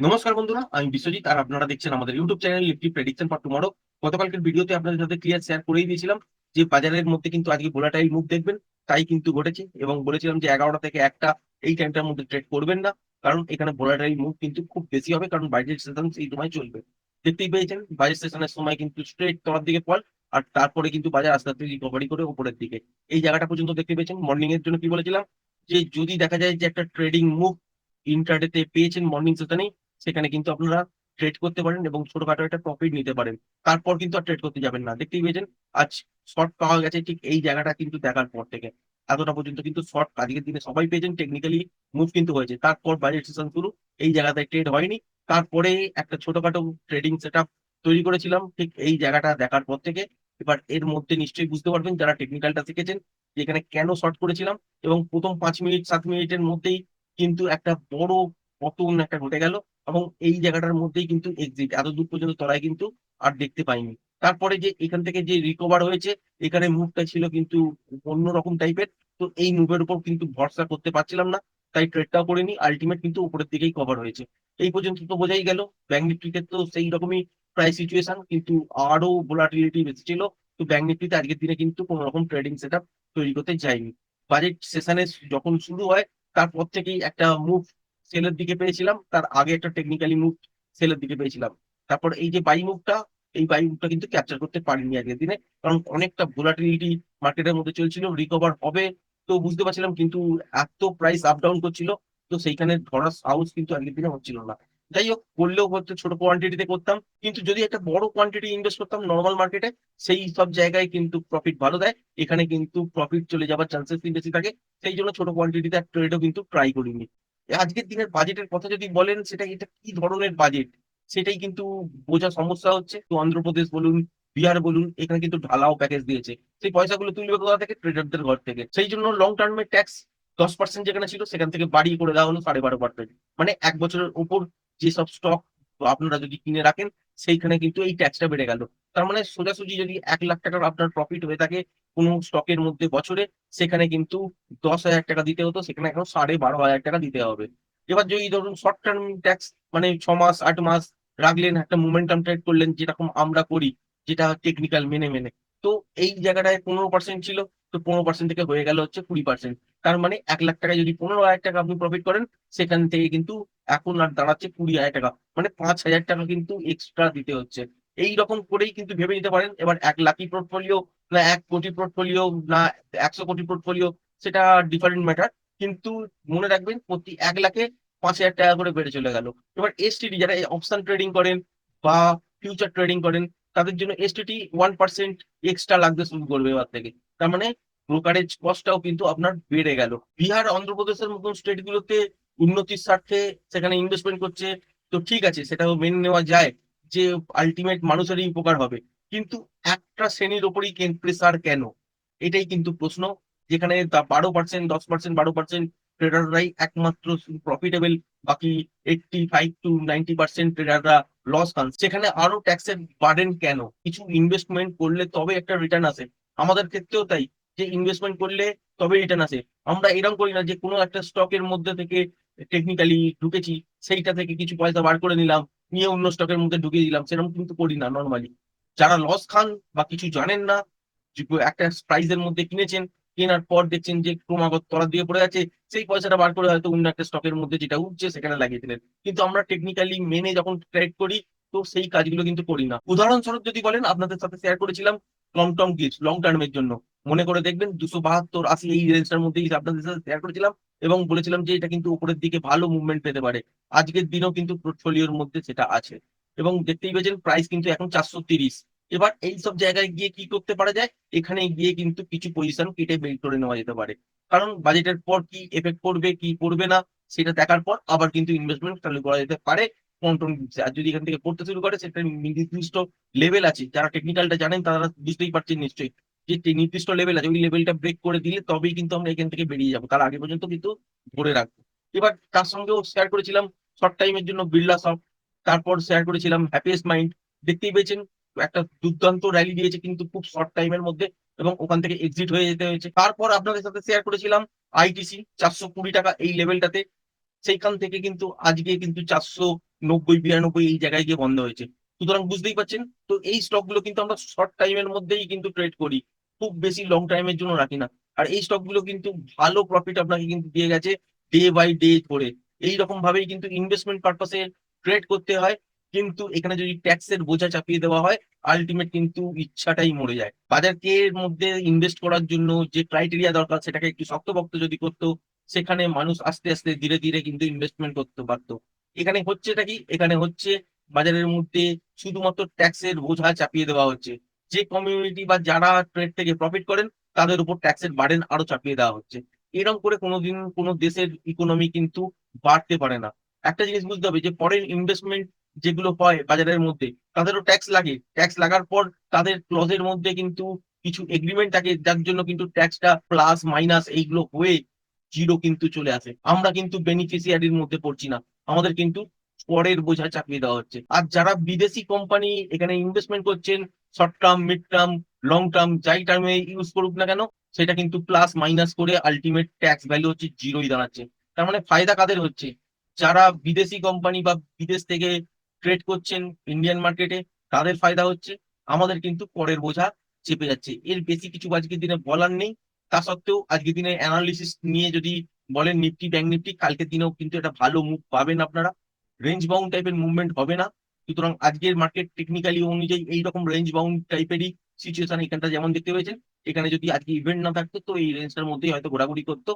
নমস্কার বন্ধুরা, আমি বিশ্বজিৎ, আর আপনারা দেখছেন আমাদের YouTube channel Nifty prediction for tomorrow গতকালকের ভিডিওতে আপনাদের সাথে ক্লিয়ার শেয়ার করেই দিয়েছিলাম যে বাজারের মধ্যে কিন্তু আজকে ভোলাটাইল মুখ দেখবেন, তাই কিন্তু ঘটেছে। এবং বলেছিলাম যে এগারোটা থেকে একটা এই টাইমটার মধ্যে ট্রেড করবেন না, কারণ এখানে ভোলাটাইল মুভ কিন্তু খুব বেশি হবে, কারণ বাজেট সেশন সেই সময় চলবে। দেখতেই পেয়েছেন বাজেট সেশনের সময় কিন্তু স্ট্রেট তলার দিকে ফল আর তারপরে কিন্তু বাজার আস্তে আস্তে রিকভারি করে উপরের দিকে। এই জায়গাটা পর্যন্ত দেখতে পেয়েছেন। মর্নিং এর জন্য কি বলেছিলাম? যে যদি দেখা যায় যে একটা ট্রেডিং মুভ ইন্টারডেতে পেয়েছেন মর্নিং সেশনেই সেখানে কিন্তু আপনারা ট্রেড করতে পারেন এবং ছোটখাটো একটা প্রফিট নিতে পারেন। তারপর কিন্তু আর ট্রেড করতে যাবেন না। দেখতেই পেয়েছেন? আজ শর্ট পাওয়া গেছে ঠিক এই জায়গাটা কিন্তু দেখার পর থেকে। এতটা পর্যন্ত কিন্তু শর্ট আজকের দিনে সবাই পেয়েছেন টেকনিক্যালি মুভ কিন্তু হয়েছে। তারপর বাজেট সেশন শুরু। এই জায়গাটায় ট্রেড হয়নি। তারপরে একটা ছোটখাটো ট্রেডিং সেট তৈরি করেছিলাম ঠিক এই জায়গাটা দেখার পর থেকে। এবার এর মধ্যে নিশ্চয়ই বুঝতে পারবেন যারা টেকনিক্যালটা শিখেছেন যে এখানে কেন শর্ট করেছিলাম এবং প্রথম পাঁচ মিনিট সাত মিনিটের মধ্যেই কিন্তু একটা বড় পতন একটা ঘটে গেল এবং এই জায়গাটার মধ্যেই কিন্তু এক্সিট এত দূর পর্যন্ত তলায় কিন্তু আর দেখতে পাইনি। তারপরে যে এখান থেকে যে রিকভার হয়েছে, এখানে মুভটা ছিল কিন্তু অন্যরকম টাইপের তো এই মুভের উপর কিন্তু ভরসা করতে পারছিলাম না, তাই ট্রেডটাও করিনি আলটিমেট কিন্তু উপরের দিকেই কভার হয়েছে। এই পর্যন্ত তো বোঝাই গেল ব্যাংক নিফটিতে তো সেই রকমই প্রায় সিচুয়েশন কিন্তু আরও ভোলাটিলিটি বেশি ছিল, তো ব্যাংক নিফটিতে আজকের দিনে কিন্তু কোনো রকম ট্রেডিং সেট তৈরি করতে যায়নি। বাজেট সেশনে যখন শুরু হয়, তারপর থেকেই একটা মুভ সেলের দিকে পেয়েছিলাম, তার আগে একটা টেকনিক্যালি মুভ সেলের দিকে পেয়েছিলাম। তারপর এই যে বাই মুভটা এই বাই মুভটা কিন্তু ক্যাপচার করতে পারিনি আগের দিনে, কারণ অনেকটা ভোলাটিলিটি মার্কেটের মধ্যে চলছিল রিকভার হবে তো বুঝতে পারছিলাম, কিন্তু এত প্রাইস আপ ডাউন করছিল, তো সেইখানে ধরার সাহস কিন্তু আগের দিনে হচ্ছিল না। যাই হোক করলেও হয়তো ছোট কোয়ান্টিটিতে করতাম, কিন্তু যদি একটা বড় কোয়ান্টিটি ইনভেস্ট করতাম নর্মাল মার্কেটে সেই সব জায়গায় কিন্তু প্রফিট ভালো দেয়, এখানে কিন্তু প্রফিট চলে যাওয়ার চান্সেস বেশি থাকে, সেই জন্য ছোট কোয়ান্টিটিতে ট্রেডও কিন্তু ট্রাই করিনি। আজকের দিনের বাজেটের কথা যদি বলেন, সেটা এটা কি ধরনের বাজেট সেটাই কিন্তু বোঝা সমস্যা হচ্ছে। তো অন্ধ্রপ্রদেশ বলুন, বিহার বলুন, এখানে কিন্তু ঢালাও প্যাকেজ দিয়েছে। সেই পয়সাগুলো তুলবে কোথা থেকে? ট্রেডারদের ঘর থেকে। সেই জন্য লং টার্মে ট্যাক্স দশ পার্সেন্ট যেখানে ছিল, সেখান থেকে বাড়িয়ে করে দেওয়া হলো সাড়ে বারো পার্সেন্ট মানে এক বছরের উপর যেসব স্টক আপনারা যদি কিনে রাখেন সেইখানে কিন্তু এই ট্যাক্সটা বেড়ে গেল। তার মানে সোজাসুজি যদি এক লাখ টাকার আপনার প্রফিট হয়ে থাকে কোনো স্টকের মধ্যে বছরে, সেখানে কিন্তু দশ হাজার টাকা দিতে হতো, সেখানে এখন সাড়ে বারো হাজার টাকা দিতে হবে। এবার যদি ধরুন শর্ট টার্ম ট্যাক্স মানে ছ মাস, আট মাস রাখলেন, একটা মোমেন্টাম ট্রেড করলেন, যেরকম আমরা করি, যেটা টেকনিক্যাল মেনে মেনে। তো এই জায়গাটায় পনেরো পার্সেন্ট ছিল। তো পনেরো পার্সেন্ট থেকে হয়ে গেল হচ্ছে কুড়ি পার্সেন্ট তার মানে এক লাখ টাকা যদি পনেরো হাজার টাকা আপনি প্রফিট করেন, সেখান থেকে কিন্তু এখন আর দাঁড়াচ্ছে কুড়ি হাজার টাকা। মানে পাঁচ হাজার টাকা কিন্তু এক্সট্রা দিতে হচ্ছে। এই রকম করেই কিন্তু ভেবে নিতে পারেন। এবার এক লাখি পোর্টফোলিও না এক কোটি পোর্টফোলিও না একশো কোটি পোর্টফোলিও সেটা ডিফারেন্ট ম্যাটার কিন্তু মনে রাখবেন, প্রতি এক লাখে পাঁচ হাজার টাকা করে বেড়ে চলে গেল। এবার এসটিডি যারা অপশন ট্রেডিং করেন বা ফিউচার ট্রেডিং করেন, তাদের জন্য এসটিটি ওয়ান পার্সেন্ট এক্সট্রা লাগতে শুরু করবে এবার থেকে। তার মানে ব্রোকারেজ কস্টটাও কিন্তু আপনার বেড়ে গেল। বিহার, অন্ধ্রপ্রদেশের মতন স্টেট গুলোতে উন্নতির স্বার্থে সেখানে ইনভেস্টমেন্ট করছে। তো ঠিক আছে, সেটাও মেনে নেওয়া যায় যে আলটিমেট মানুষেরই উপকার হবে। কিন্তু একটা শ্রেণির ওপরই প্রেসার কেন? এটাই কিন্তু প্রশ্ন। যেখানে বারো পার্সেন্ট দশ পার্সেন্ট বারো পার্সেন্ট ট্রেডাররাই একমাত্র প্রফিটেবল বাকি eighty five to ninety percent ট্রেডাররা loss খান। সেখানে আরও ট্যাক্সের বার্ডেন কেন? কিছু ইনভেস্টমেন্ট করলে তবে একটা রিটার্ন আসে। আমাদের ক্ষেত্রেও তাই, যে ইনভেস্টমেন্ট করলে তবে রিটার্ন আসে। আমরা এরকম করি না যে কোনো একটা স্টকের মধ্যে থেকে টেকনিক্যালি ঢুকেছি, সেইটা থেকে কিছু পয়সা বার করে নিলাম, নিয়ে অন্য স্টকের মধ্যে ঢুকিয়ে দিলাম সেরকম কিন্তু করি না নর্মালি যারা লস খান বা কিছু জানেন না একটা প্রাইজের মধ্যে কিনেছেন, কেনার পর দেখছেন যে ক্রমাগত তলার দিয়ে পড়ে যাচ্ছে, সেই পয়সাটা বার করে হয়তো অন্য একটা স্টকের মধ্যে যেটা উঠছে সেখানে লাগিয়ে দিলেন। কিন্তু আমরা টেকনিক্যালি মেনে যখন ট্রেড করি, তো সেই কাজগুলো কিন্তু করি না। উদাহরণস্বরূপ যদি বলেন, আপনাদের সাথে শেয়ার করেছিলাম লং টার্ম গিজ লং টার্মের জন্য। মনে করে দেখবেন দুশো বাহাত্তর, আশি এই রেঞ্জটার মধ্যেই আপনাদের সাথে শেয়ার করেছিলাম এবং বলেছিলাম যে এটা কিন্তু উপরের দিকে ভালো মুভমেন্ট পেতে পারে। আজকের দিনেও কিন্তু পোর্টফোলিওর মধ্যে সেটা আছে। এবং দেখতেই পেয়েছেন প্রাইস কিন্তু এখন চারশো তিরিশ। এবার এই সব জায়গায় গিয়ে কি করতে পারা যায়? এখানে গিয়ে কিন্তু কিছু পজিশন কেটে বের করে নেওয়া যেতে পারে। কারণ বাজেটের পর কি এফেক্ট পড়বে, কি পড়বে না, সেটা দেখার পর আবার কিন্তু ইনভেস্টমেন্ট চালু করা যেতে পারে। কন্ট্রোল আর যদি এখান থেকে পড়তে শুরু করে, সেটা নির্দিষ্ট লেভেল আছে। যারা টেকনিক্যালটা জানেন, তারা বুঝতেই পারছেন নিশ্চয়ই যে নির্দিষ্ট লেভেল আছে। ওই লেভেলটা ব্রেক করে দিলে তবেই কিন্তু আমরা এখান থেকে বেরিয়ে যাব। তার আগে পর্যন্ত কিন্তু ধরে রাখব। এবার তার সঙ্গেও শেয়ার করেছিলাম শর্ট টাইমের জন্য বিড়লা সফট তারপর শেয়ার করেছিলাম হ্যাপিয়েস্ট মাইন্ড দেখতেই পেয়েছেন, একটা দুর্দান্ত র্যালি দিয়েছে কিন্তু খুব শর্ট টাইমের মধ্যে এবং ওখান থেকে এক্সিট হয়ে যেতে হয়েছে। তারপর আপনাদের সাথে শেয়ার করেছিলাম আইটিসি চারশো কুড়ি টাকা এই লেভেলটাতে সেইখান থেকে কিন্তু আজকে কিন্তু চারশো নব্বই, বিরানব্বই এই জায়গায় গিয়ে বন্ধ হয়েছে। সুতরাং বুঝতেই পারছেন? তো এই স্টকগুলো কিন্তু আমরা শর্ট টাইমের মধ্যেই কিন্তু ট্রেড করি। খুব বেশি লং টাইমের জন্য রাখি না। আর এই স্টকগুলো কিন্তু ভালো প্রফিট আপনাকে কিন্তু দিয়ে গেছে ডে বাই ডে করে। এই রকম ভাবেই কিন্তু ইনভেস্টমেন্ট পারপাসে ট্রেড করতে হয়। কিন্তু এখানে যদি ট্যাক্সের বোঝা চাপিয়ে দেওয়া হয় আলটিমেট কিন্তু ইচ্ছাটাই মরে যায়। বাজারকে মধ্যে ইনভেস্ট করার জন্য যে ক্রাইটেরিয়া দরকার, সেটাকে একটু শক্তপোক্ত যদি করতো, সেখানে মানুষ আস্তে আস্তে ধীরে ধীরে কিন্তু ইনভেস্টমেন্ট করতে পারতো। এখানে হচ্ছেটা কি? এখানে হচ্ছে বাজারের মধ্যে শুধুমাত্র ট্যাক্সের বোঝা চাপিয়ে দেওয়া হচ্ছে। যে কমিউনিটি বা যারা ট্রেড থেকে প্রফিট করেন, তাদের উপর ট্যাক্সের বার্ডেন আরও চাপিয়ে দেওয়া হচ্ছে। এরকম করে কোনোদিন কোনো দেশের ইকোনমি কিন্তু বাড়তে পারে না। একটা জিনিস বুঝতে হবে যে পরের ইনভেস্টমেন্ট যেগুলো হয় বাজারের মধ্যে, তাদেরও ট্যাক্স লাগে। ট্যাক্স লাগার পর তাদের ক্লজের মধ্যে কিন্তু কিছু এগ্রিমেন্ট থাকে, যার জন্য কিন্তু ট্যাক্সটা প্লাস মাইনাস এইগুলো হয়ে জিরো কিন্তু চলে আসে। আমরা কিন্তু বেনিফিসিয়ারির মধ্যে পড়ছি না। আমাদের কিন্তু পরের বোঝা চাপিয়ে দেওয়া হচ্ছে। আর যারা বিদেশি কোম্পানি এখানে ইনভেস্টমেন্ট করছেন short term mid term long term যাই টার্মে ইউজ করুক না কেন, সেটা কিন্তু প্লাস মাইনাস করে আলটিমেট ট্যাক্স ভ্যালু হচ্ছে জিরোই দাঁড়াচ্ছে। তার মানে ফায়দা কাদের হচ্ছে? যারা বিদেশি কোম্পানি বা বিদেশ থেকে ট্রেড করছেন ইন্ডিয়ান মার্কেটে তাদের ফায়দা হচ্ছে আমাদের কিন্তু পরের বোঝা চেপে যাচ্ছে। এর বেশি কিছু আজকের দিনে বলার নেই। তা সত্ত্বেও আজকের দিনে অ্যানালিসিস নিয়ে যদি বলেন নিফটি, ব্যাংক নিফটি, কালকের দিনেও কিন্তু একটা ভালো মুভ পাবেন আপনারা। রেঞ্জ বাউন্ড টাইপের মুভমেন্ট হবে না। সুতরাং আজকের মার্কেট টেকনিক্যালি অনুযায়ী এইরকম রেঞ্জ বাউন্ড টাইপেরই সিচুয়েশন এখানটা যেমন দেখতে পেয়েছেন, এখানে যদি আজকে ইভেন্ট না থাকতো তো এই রেঞ্জটার মধ্যেই হয়তো ঘোরাঘুরি করতো।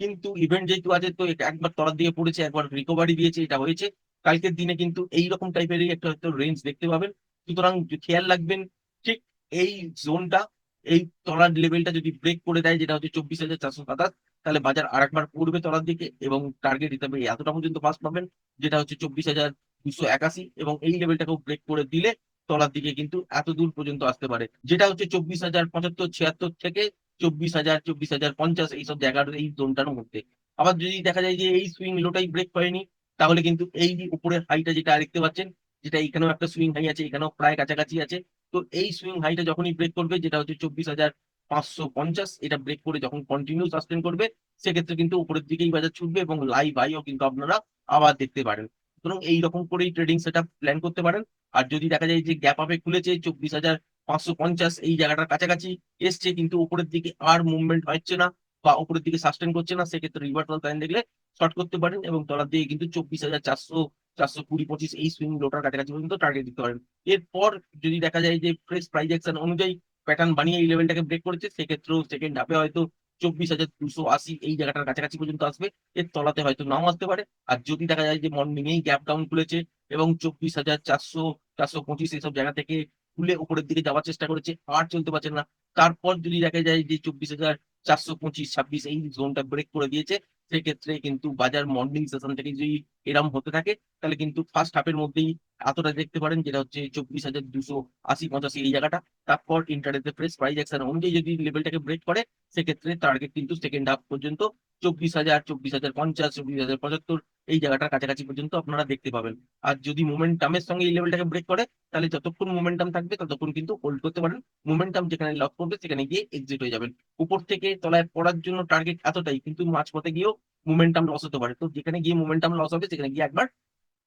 কিন্তু ইভেন্ট যেহেতু আছে তো এটা একবার তলার দিকে পড়েছে, একবার রিকভারি দিয়েছে, এটা হয়েছে। কালকের দিনে কিন্তু এইরকম টাইপেরই একটা হয়তো রেঞ্জ দেখতে পাবেন। সুতরাং খেয়াল রাখবেন, ঠিক এই জোনটা এই তলার লেভেলটা যদি ব্রেক করে দেয়, যেটা হচ্ছে চব্বিশ হাজার চারশো সাতাশ তাহলে বাজার আরেকবার পড়বে তলার দিকে এবং টার্গেট হিসাবে এতটা পর্যন্ত পাস পাবেন, যেটা হচ্ছে চব্বিশ হাজার দুশো একাশি এবং এই লেভেলটাকেও ব্রেক করে দিলে তলার দিকে কিন্তু এত দূর পর্যন্ত আসতে পারে। যেটা হচ্ছে চব্বিশ হাজার পঁচাত্তর, ছিয়াত্তর থেকে চব্বিশ হাজার চব্বিশ হাজার পঞ্চাশ এইসব জায়গার এই জোনটার মধ্যে। আবার যদি দেখা যায় যে এই সুইং লোটাই ব্রেক করেনি, তাহলে কিন্তু এই উপরের হাইটা যেটা দেখতে পাচ্ছেন, যেটা এখানেও একটা সুইং হাই আছে এখানেও প্রায় কাছাকাছি আছে, তো এই সুইং হাইটা যখনই ব্রেক করবে, যেটা হচ্ছে চব্বিশ হাজার পাঁচশো পঞ্চাশ, এটা ব্রেক করে যখন কন্টিনিউ সাস্টেন করবে, সেক্ষেত্রে কিন্তু উপরের দিকেই বাজার ছুটবে এবং লাইভ হাইও কিন্তু আপনারা আবার দেখতে পারেন। সুতরাং এইরকম করেই ট্রেডিং সেট প্ল্যান করতে পারেন। আর যদি দেখা যায় যে গ্যাপ আপে খুলেছে, চব্বিশ হাজার পাঁচশো পঞ্চাশ, এই জায়গাটার কাছাকাছি এসছে, কিন্তু উপরের দিকে আর মুভমেন্ট হচ্ছে না বা উপরের দিকে সাস্টেন করছে না, সেক্ষেত্রে রিভার্সাল সাইন দেখলে শর্ট করতে পারেন এবং তলার দিকে কিন্তু চব্বিশ হাজার চারশো চারশো কুড়ি পঁচিশ এই সুইং লোটার কাছাকাছি পর্যন্ত টার্গেট দিতে পারেন। এরপর যদি দেখা যায় যে ফ্রেশ প্রাইজ অ্যাকশন অনুযায়ী প্যাটার্ন বানিয়ে এই লেভেলটাকে ব্রেক করেছে, সেক্ষেত্রেও সেকেন্ড হাফে হয়তো চব্বিশ হাজার দুশো আশি এই জায়গাটার কাছাকাছি পর্যন্ত আসবে, এর তলাতে হয়তো নাও আসতে পারে। আর যদি দেখা যায় যে মর্নিং এই গ্যাপ ডাউন খুলেছে এবং চব্বিশ হাজার চারশো চারশো পঁচিশ এইসব জায়গা থেকে খুলে উপরের দিকে যাওয়ার চেষ্টা করেছে, আর চলতে পারছে না। তারপর যদি দেখা যায় যে চব্বিশ হাজার চারশো পঁচিশ, ছাব্বিশ এই জোনটা ব্রেক করে দিয়েছে সেক্ষেত্রে কিন্তু বাজার মর্নিং সেশন থেকে যদি এরম হতে থাকে, তাহলে কিন্তু ফার্স্ট হাফের মধ্যেই এতটা দেখতে পারেন যেটা হচ্ছে চব্বিশ হাজার দুশো আশি পঁচাশি এই জায়গাটা। তারপর ইন্টারনেটে প্রেস প্রাইস অ্যাকশন অনুযায়ী যদি লেভেলটাকে ব্রেক করে, সেক্ষেত্রে টার্গেট কিন্তু সেকেন্ড হাফ পর্যন্ত চব্বিশ হাজার চব্বিশ হাজার পঞ্চাশ, চব্বিশ হাজার পঁচাত্তর এই জায়গাটার কাছাকাছি পর্যন্ত আপনারা দেখতে পাবেন। আর যদি মোমেন্টামের সঙ্গে এই লেভেলটাকে ব্রেক করে, তাহলে যতক্ষণ মোমেন্টাম থাকবে, ততক্ষণ কিন্তু হোল্ড করতে পারেন। মোমেন্টাম যেখানে লক করবে, সেখানে গিয়ে এক্সিট হয়ে যাবেন। উপর থেকে তলায় পড়ার জন্য টার্গেট এতটাই, কিন্তু মাঝপথে গিয়েও মোমেন্টাম লস হতে পারে। তো যেখানে গিয়ে মোমেন্টাম লস হবে, সেখানে গিয়ে একবার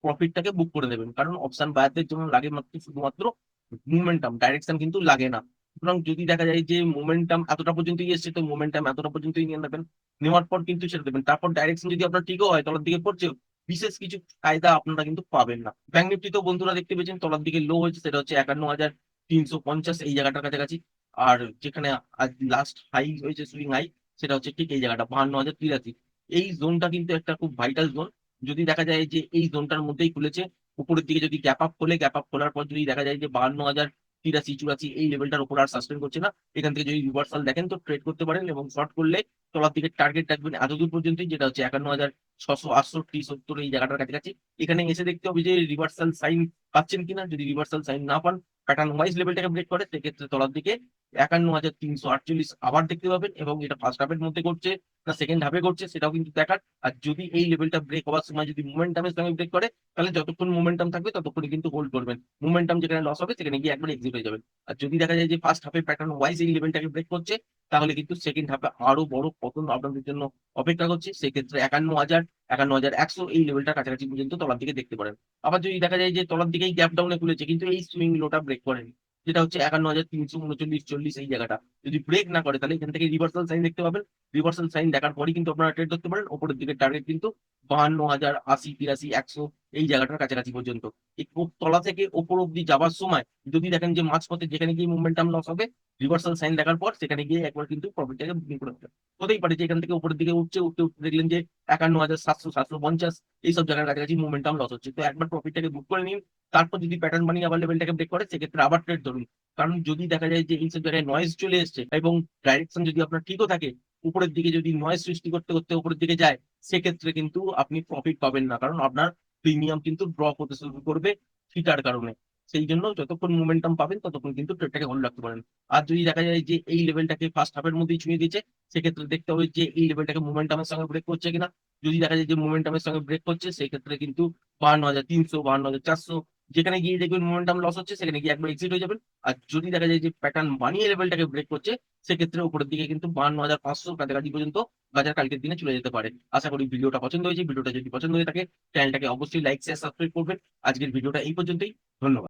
প্রফিটটাকে বুক করে দেবেন কারণ অপশন বায়ারদের জন্য লাগে মাত্র শুধুমাত্র মোমেন্টাম ডাইরেকশন কিন্তু লাগে না। সুতরাং যদি দেখা যায় যে মোমেন্টাম এতটা পর্যন্ত এসছে, তো মোমেন্টাম এতটা পর্যন্তই নিয়ে নেবেন। নেওয়ার পর কিন্তু ছেড়ে দেবেন। তারপর ডাইরেকশন যদি আপনার ঠিকও হয়, তলার দিকে পড়ছে, বিশেষ কিছু ফায়দা আপনারা কিন্তু পাবেন না। ব্যাংক নিফটি তো বন্ধুরা দেখতে পেয়েছেন, তলার দিকে লো হয়েছে, সেটা হচ্ছে একান্ন হাজার তিনশো পঞ্চাশ, এই জায়গাটার কাছাকাছি। আর যেখানে আজ লাস্ট হাই হয়েছে সুইং হাই সেটা হচ্ছে ঠিক এই জায়গাটা বাহান্ন হাজার তিরাশি। এই জোনটা কিন্তু একটা খুব ভাইটাল জোন যদি দেখা যায় যে এই জোনটার মধ্যেই খুলেছে, উপরের দিকে যদি গ্যাপ আপ খোলে গ্যাপ আপ খোলার পর যদি দেখা যায় যে বাহান্ন হাজার তিরাশি, চুরাশি এই লেভেলটার উপর আর সাসপেন্ড করছে না। এখান থেকে যদি রিভার্সাল দেখেন তো ট্রেড করতে পারেন এবং শর্ট করলে তলার দিকে টার্গেট রাখবেন এত দূর পর্যন্তই, যেটা হচ্ছে একান্ন হাজার ছশো আটষট্টি, সত্তর এই জায়গাটার কাছাকাছি। এখানে এসে দেখতে হবে যে রিভার্সাল সাইন পাচ্ছেন কিনা। যদি রিভার্সাল সাইন না পান প্যাটার্ন ওয়াইজ লেভেলটাকে ব্রেক করে, সেক্ষেত্রে তলার দিকে একান্ন হাজার তিনশো আটচল্লিশ আবার দেখতে পাবেন এবং এটা ফার্স্ট হাফের মধ্যে করছে না সেকেন্ড হাফে করছে সেটাও কিন্তু দেখার। আর যদি এই লেভেলটা ব্রেক হওয়ার সময় যদি মোমেন্টামের সঙ্গে ব্রেক করে, তাহলে যতক্ষণ মোমেন্টাম থাকবে ততক্ষণ কিন্তু হোল্ড করবেন। মোমেন্টাম যেখানে লস হবে, সেখানে গিয়ে একবার এক্সিট হয়ে যাবেন। আর যদি দেখা যায় যে ফার্স্ট হাফে প্যাটার্ন ওয়াইজ এই লেভেলটাকে ব্রেক করছে, তাহলে কিন্তু সেকেন্ড হাফে আরও বড় পতন আপনাদের জন্য অপেক্ষা করছে। সেক্ষেত্রে একান্ন হাজার একান্ন হাজার একশো এই লেভেলটা কাছাকাছি পর্যন্ত তলার দিকে দেখতে পারেন। আবার যদি দেখা যায় যে তলার দিকেই গ্যাপ ডাউনে খুলেছে, কিন্তু এই সুইং লোটা ব্রেক করেনি। যেটা হচ্ছে একান্ন হাজার তিনশো উনচল্লিশ, চল্লিশ এই জায়গাটা। যদি ব্রেক না করে, তাহলে এখান থেকে রিভার্সাল সাইন দেখতে পাবেন। রিভার্সাল সাইন দেখার পরই কিন্তু আপনারা ট্রেড ধরতে পারেন। ওপরের দিকে টার্গেট কিন্তু বাহান্ন হাজার আশি, তিরাশি, একশো এই জায়গাটার কাছাকাছি পর্যন্ত। তলা থেকে ওপর অব্দি যাওয়ার সময় যদি দেখেন যে মাঝপথে যেখানে গিয়ে মুভমেন্টাম লস হবে রিভার্সাল সাইন দেখার পর সেখানে গিয়ে একবার কিন্তু প্রফিটটাকে বুকিং করে দেবেন হতেই পারে যে এখান থেকে উপরের দিকে উঠছে, উঠতে উঠতে দেখলেন যে একান্ন হাজার সাতশো সাতশো পঞ্চাশ, এইসব জায়গার কাছাকাছি মুভমেন্টাম লস হচ্ছে। তো একবার প্রফিটটাকে বুক করে নিন, তারপর যদি প্যাটার্ন বানিয়ে আবার লেভেলটাকে ব্রেক করে, সেক্ষেত্রে আবার ট্রেড ধরুন। কারণ যদি দেখা যায় যে এইসব জায়গায় নয়েজ চলে এসছে এবং ডাইরেকশন যদি আপনার ঠিকও থাকে, উপরের দিকে যদি নয়েজ সৃষ্টি করতে করতে উপরের দিকে যায়, সেক্ষেত্রে কিন্তু আপনি প্রফিট পাবেন না। কারণ আপনার প্রিমিয়াম কিন্তু ড্রপ হতে শুরু করবে ফিটার কারণে। সেই জন্য যতক্ষণ মোমেন্টাম পাবেন, ততক্ষণ কিন্তু ট্রেডটাকে হোল্ড রাখতে পারেন। আর যদি দেখা যায় যে এই লেভেলটাকে ফার্স্ট হাফের মধ্যেই ছুঁয়ে দিয়েছে, সেক্ষেত্রে দেখতে হবে যে এই লেভেলটাকে মোমেন্টামের সঙ্গে ব্রেক করছে কিনা। যদি দেখা যায় যে মোমেন্টামের সঙ্গে ব্রেক করছে, সেক্ষেত্রে কিন্তু বান্ন হাজার তিনশো, বাহান্ন হাজার চারশো যেখানে গিয়ে দেখবেন মোমেন্টাম লস হচ্ছে, সেখানে গিয়ে একবার এক্সিট হয়ে যাবেন। আর যদি দেখা যায় যে প্যাটার্ন বানিয়ে লেভেলটাকে ব্রেক করছে, সেক্ষেত্রে উপরের দিকে কিন্তু বান্ন হাজার পাঁচশো কাছাকাছি পর্যন্ত বাজার কালকের দিনে চলে যেতে পারে। আশা করি ভিডিওটা পছন্দ হয়েছে। ভিডিওটা যদি পছন্দ হয়ে থাকে চ্যানেলটাকে অবশ্যই লাইক শেয়ার সাবস্ক্রাইব করবেন। আজকের ভিডিওটা এই পর্যন্তই। ধন্যবাদ।